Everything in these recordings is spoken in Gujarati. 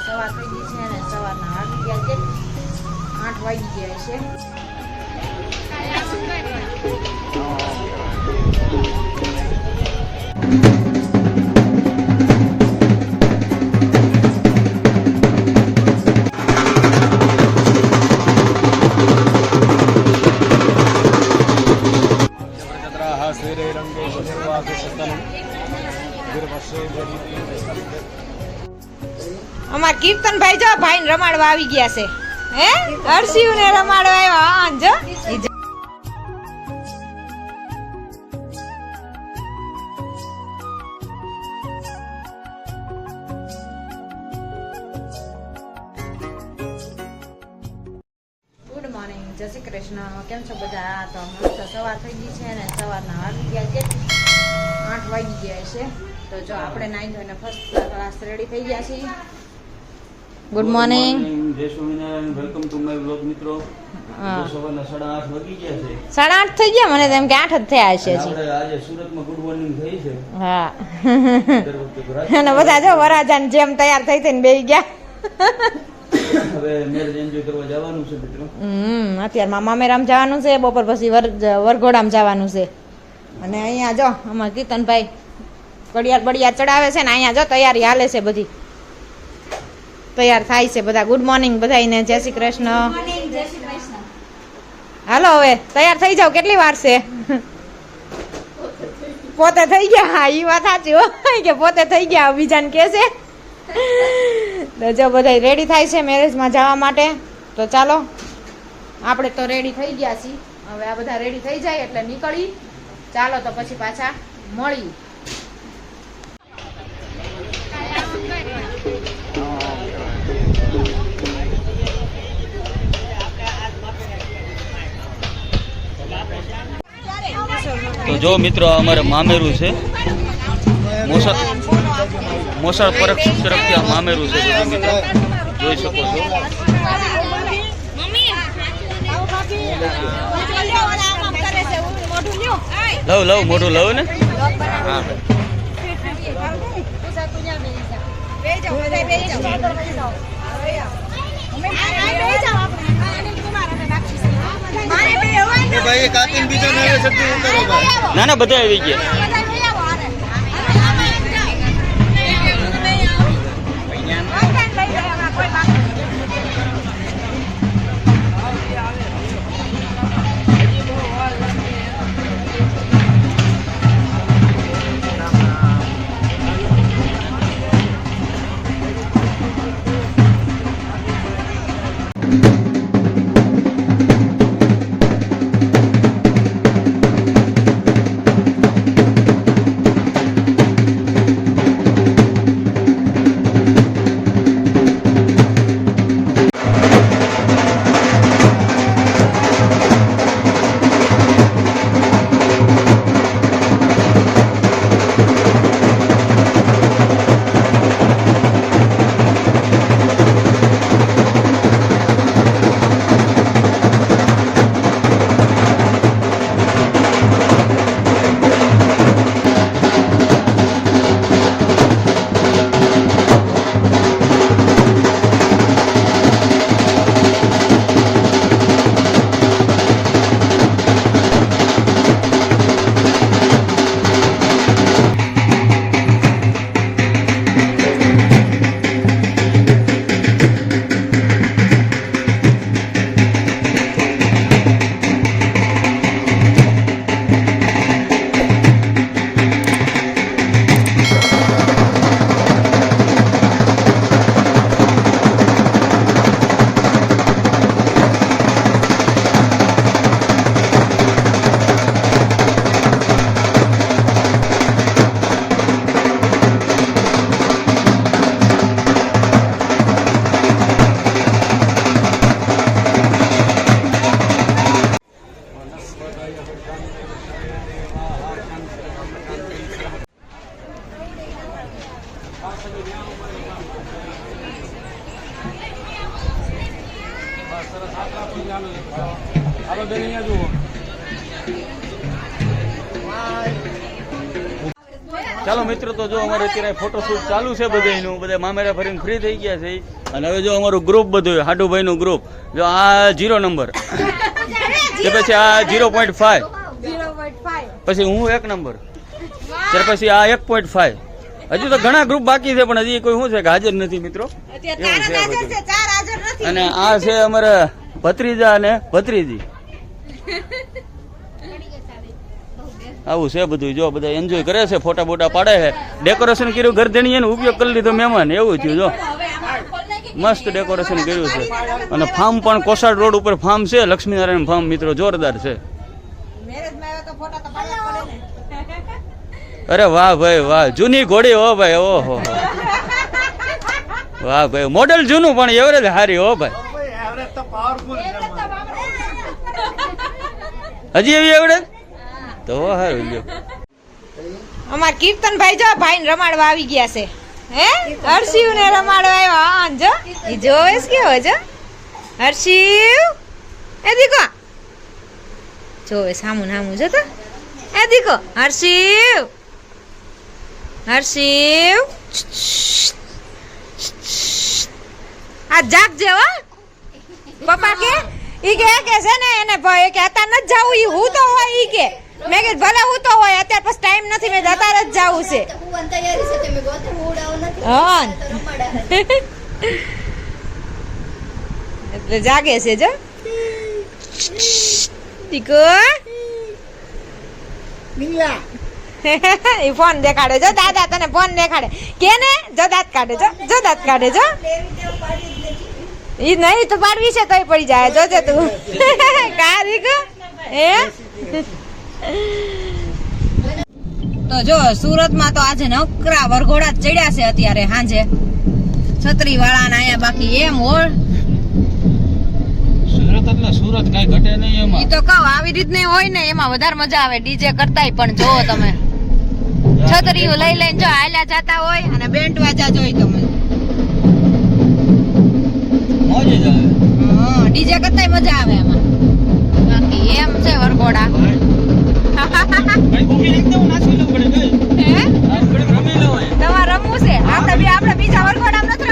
સવાર થઈ ગઈ છે અને સવારના વાગી ગયા છે. આઠ વાગી ગયા છે. કીર્તનભાઈ જો ભાઈ રમાડવા આવી ગયા છે. હે? હર્ષિવ ને રમાડવા આવ્યા. હા, જો. જય શ્રી કૃષ્ણ. કેમ છો બધા? તો મસ્ત સવાર થઈ ગઈ છે અને સવારના આવી ગયા છે. આઠ વાગી ગયા છે. તો જો આપણે નાઈ ધોઈને ફર્સ્ટ ક્લાસ રેડી થઈ ગયા છીએ. ગુડ મોર્નિંગ જય Swaminarayan. Welcome to my blog મિત્રો. સવારના સાડા આઠ વાગી ગયા છે. સાડા આઠ થઈ ગયા? મને તેમ કે આઠ જ થયા હશે આપણે આજે સુરતમાં ગુડ મોર્નિંગ થઈ છે. હા. અને બધા જો વરાજાન જેમ તૈયાર થઈ થઈને બેસી ગયા. હવે મેરેજ એન્જોય કરવા જવાનું છે મિત્રો. હમ અત્યારે મામા મેરામ જવાનું છે બપોર પછી વર વરઘોડામાં જવાનું છે. અને અહીંયા જો અમારા કીર્તનભાઈ ઘડિયાળ બડિયાળ ચડાવે છે ને અહીંયા જો તૈયારી હાલે છે બધી. તૈયાર થાય છે બધા. ગુડ મોર્નિંગ બધાને જય શ્રી કૃષ્ણ. હાલો હવે તૈયાર થઈ જાવ કેટલી વાર છે? પોતે થઈ ગયા. હા એ વાત સાચી હો. કે પોતે થઈ ગયા બીજાને કે છે. તો જો બધા રેડી થાય છે મેરેજમાં જવા માટે તો ચાલો. આપણે તો રેડી થઈ ગયા છીએ. હવે આ બધા રેડી થઈ જાય એટલે નીકળી. ચાલો તો પછી પાછા મળી તો જો મિત્રો અમારે મામેરું છે. મોસા મોસાળ પરખ તરફથી આ મામેરું છે જોઈ શકો છો. લવ લવ મોઢું લવ ને? હા. ના ના બધા આવી ગયા. હાલો બેન અહીંયા જુઓ ચાલો મિત્રો તો જો અમારે અત્યારે ફોટોશૂટ ચાલુ છે બધાયનું બધા મામેરા ફરીને ફ્રી થઈ ગયા છે. અને હવે જો અમારું ગ્રુપ બધું હાડુભાઈનું ગ્રુપ જો આ જીરો નંબર કે પછી આ જીરો પોઈન્ટ ફાઈવ પછી હું એક નંબર ત્યાર પછી આ એક પોઈન્ટ ફાઈવ હજુ તો ઘણા ગ્રુપ બાકી છે પણ હજી કોઈ શું છે કે હાજર નથી મિત્રો? અને આ છે અમારા ભત્રીજા અને ભત્રીજી. આવું છે બધું જો બધા એન્જોય કરે છે ફોટા બોટા પાડે છે. ડેકોરેશન કર્યું ગરદણી એનો ઉપયોગ કરી લીધો મહેમાન એવું થયું જો. મસ્ત ડેકોરેશન કર્યું છે. અને ફાર્મ પણ કોસાડ રોડ ઉપર ફાર્મ છે લક્ષ્મીનારાયણ ફાર્મ મિત્રો જોરદાર છે. અરે વાહ ભાઈ વાહ. જૂની ઘોડી હો ભાઈ ઓહો. વાહ ભાઈ મોડેલ જૂનું પણ એવરેજ હારી હો ભાઈ. હજી એવી એવરેજ તો હારું લ્યો. અમાર કીર્તનભાઈ જો ભાઈ રમાડવા આવી ગયા છે. હે? હર્ષિવ ને રમાડવા આવ્યા. હા જો. એ જોવેસ કેવો જો. હર્ષિવ એ દીકો. જોવે સામું નામું જો તો. એ દીકો. હર્ષિવ. હર્ષિવ આ જાગજે હો. પપ્પા કે? ઈ કે કે છે ને, એને ભાઈ કે અત્યારે નથી જાવું, ઈ હું તો હોય, ઈ કે. મેં કે ભલે હું તો હોય, અત્યારે પછી ટાઈમ નથી, મેં અત્યારે જ જાવું છે. હું એટલે જાગે છે જો ટીકો. ઈ ફોન દેખાડે જો દાદા તને ફોન દેખાડે. કે ને જો દાંત કાઢે જો જો દાંત કાઢે જો. ઈ નહીં તો પાડવી છે તોય પડી જાય. જોજે તું. કા દીકો હે? તો જો સુરતમાં તો આજે નકરા વરઘોડા ચડ્યા છે અત્યારે સાંજે છત્રી વાળા ના અહીંયા બાકી એમ ઓળ સુરત એટલે સુરત કઈ ઘટે નહીં ઈ એમાં તો કહું આવી રીતની હોય ને એમાં વધારે મજા આવે. ડીજે કરતાય પણ જોવો તમે. છત્રીઓ લઈ લઈને જો હાલ્યા જતા હોય અને બેન્ડ વાજા જોઈ તમે ડીજે કરતાય મજા આવે એમાં બાકી એમ છે વરઘોડા. તમારે રમવું છે? આપણે બી આપણે બીજા વરઘોડા નથી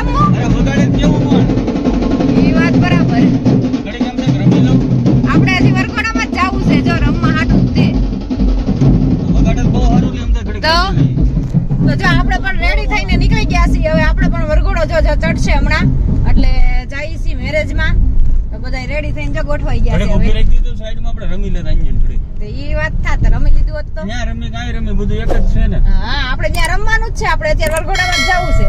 જો ચડશે હમણાં. એટલે જાય છીએ મેરેજમાં. તો બધા રેડી થઈને જો ગોઠવાઈ ગયા છે હવે. રાખી દીધું સાઈડમાં આપણે રમી લેતા અહીંયા થોડી તો ઈ વાત થાત રમી લીધું હોત તો. ત્યાં રમી કાઈ રમી બધું એક જ છે ને. હા આપણે ત્યાં રમવાનું જ છે આપણે અત્યારે વરઘોડામાં જવું છે.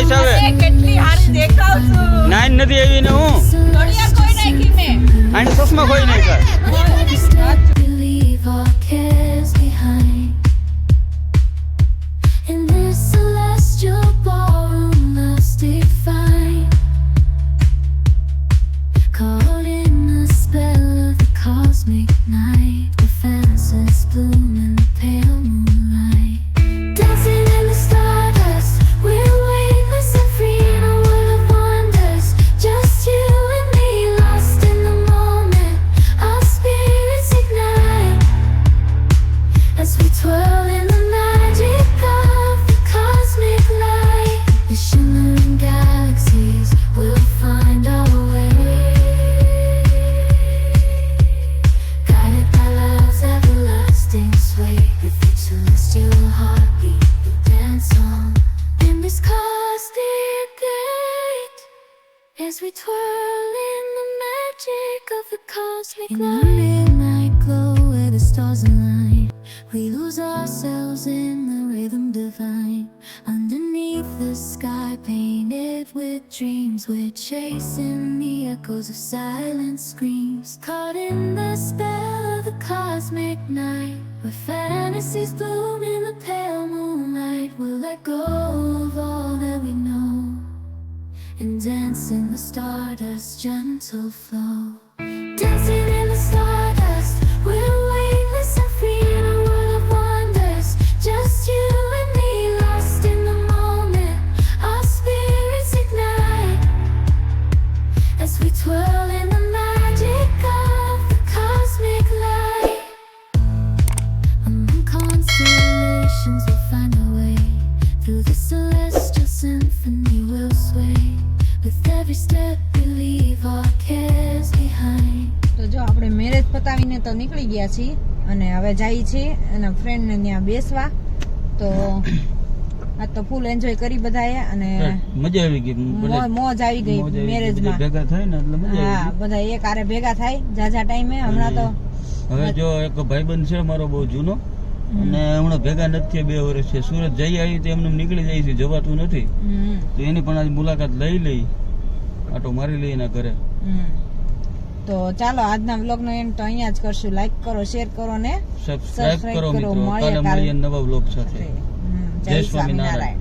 વાઈસ આવે કેટલી હારી દેખાવ છું. નાઈન નથી આવી ને હું. ઘડિયાળ કોઈ નાખી મે. આને ચશ્મા ખોઈ નાખ્યા. Twirl in the magic of the cosmic in the midnight glow where the stars align. We lose ourselves in the rhythm divine. Underneath the sky painted with dreams, we're chasing the echoes of silent screams. Caught in the spell of the cosmic night, where fantasies bloom in the pale moonlight. We'll let go of all that we know and dance in the stardust gentle flow. Dancing in the stardust, તો જો આપણે મેરેજ પતાવીને તો નીકળી ગયા છીએ અને હવે જઈએ છીએ એના ફ્રેન્ડને ત્યાં બેસવા. તો આ તો ફૂલ એન્જોય કરી બધાએ અને મજા આવી ગઈ. મોજ આવી ગઈ મેરેજમાં ભેગા થાય ને એટલે મજા હા બધા એક આરે ભેગા થાય જાજા ટાઈમે. હમણાં તો હવે જો એક ભાઈબંધ છે મારો બહુ જૂનો અને હમણાં ભેગા નથી બે વર્ષ છે. સુરત જઈ આવી તો એમને નીકળી જાય છે જવાતું નથી. તો એની પણ આજ મુલાકાત લઈ લઈ. આટો મારી લઈ એના ઘરે. તો ચાલો આજના વ્લોગ નો એન્ડ તો અહીંયા જ કરશું લાઈક કરો શેર કરો ને સબસ્ક્રાઇબ કરો. મિત્રો કાલે. મળીએ નવા વ્લોગ સાથે જય સ્વામિનારાયણ.